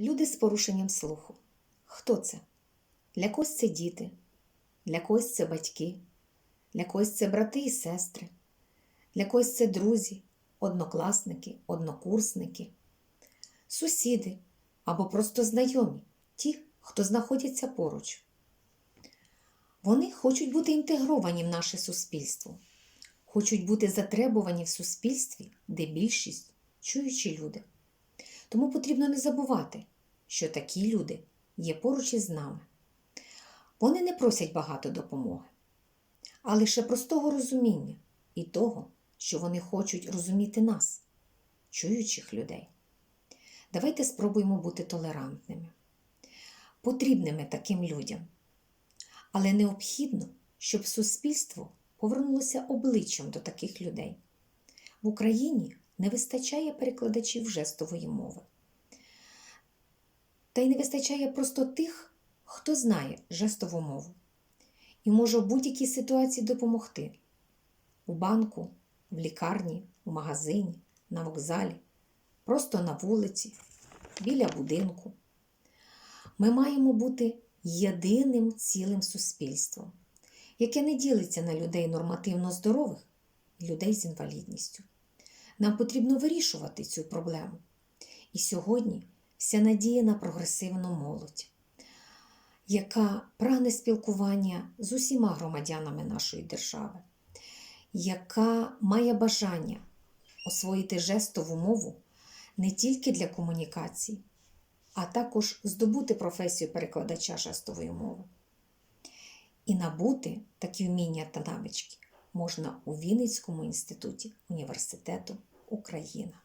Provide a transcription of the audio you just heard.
Люди з порушенням слуху. Хто це? Для когось це діти, для когось це батьки, для когось це брати і сестри, для когось це друзі, однокласники, однокурсники, сусіди або просто знайомі, ті, хто знаходяться поруч. Вони хочуть бути інтегровані в наше суспільство, хочуть бути затребувані в суспільстві, де більшість чуючі люди. Тому потрібно не забувати, що такі люди є поруч із нами. Вони не просять багато допомоги, а лише простого розуміння і того, що вони хочуть розуміти нас, чуючих людей. Давайте спробуємо бути толерантними, потрібними таким людям. Але необхідно, щоб суспільство повернулося обличчям до таких людей. В Україні не вистачає перекладачів жестової мови. Та й не вистачає просто тих, хто знає жестову мову і може в будь-якій ситуації допомогти у банку, в лікарні, у магазині, на вокзалі, просто на вулиці, біля будинку. Ми маємо бути єдиним цілим суспільством, яке не ділиться на людей нормативно здорових і людей з інвалідністю. Нам потрібно вирішувати цю проблему. І сьогодні вся надія на прогресивну молодь, яка прагне спілкування з усіма громадянами нашої держави, яка має бажання освоїти жестову мову не тільки для комунікації, а також здобути професію перекладача жестової мови. І набути такі вміння та навички можна у Вінницькому інституті університету Україна.